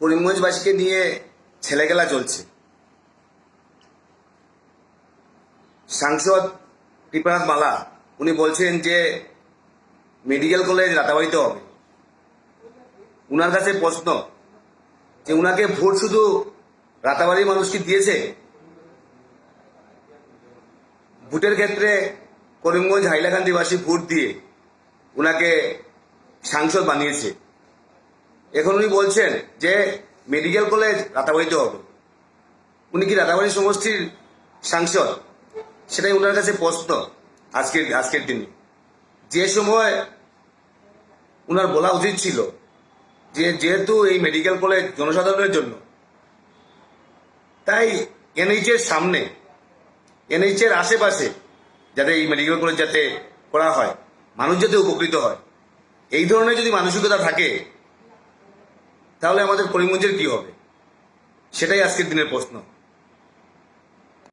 করিমগঞ্জবাসীকে নিয়ে ছেলেখেলা চলছে। সাংসদ কৃপানাথ মালা, উনি বলছেন যে মেডিকেল কলেজ রাতাবাড়িতে হবে। উনার কাছে প্রশ্ন যে উনাকে ভোট শুধু রাতাবাড়ির মানুষ কি দিয়েছে? ভোটের ক্ষেত্রে করিমগঞ্জ হাইলাকান্দিবাসী ভোট দিয়ে উনাকে সাংসদ বানিয়েছে। এখন উনি বলছেন যে মেডিকেল কলেজ রাতাবাড়িতে হবে। উনি কি রাতাবাড়ি সমষ্টির সাংসদ? সেটাই ওনার কাছে প্রশ্ন আজকের আজকের দিনে। যে সময় ওনার বলা উচিত ছিল যে যেহেতু এই মেডিকেল কলেজ জনসাধারণের জন্য, তাই এনএইচ এর সামনে এনএইচ এর আশেপাশে যাতে এই মেডিকেল কলেজ যাতে করা হয়, মানুষ যাতে উপকৃত হয়, এই ধরনের যদি মানসিকতা থাকে তাহলে আমাদের করিমগঞ্জের কি হবে? সেটাই আজকের দিনের প্রশ্ন।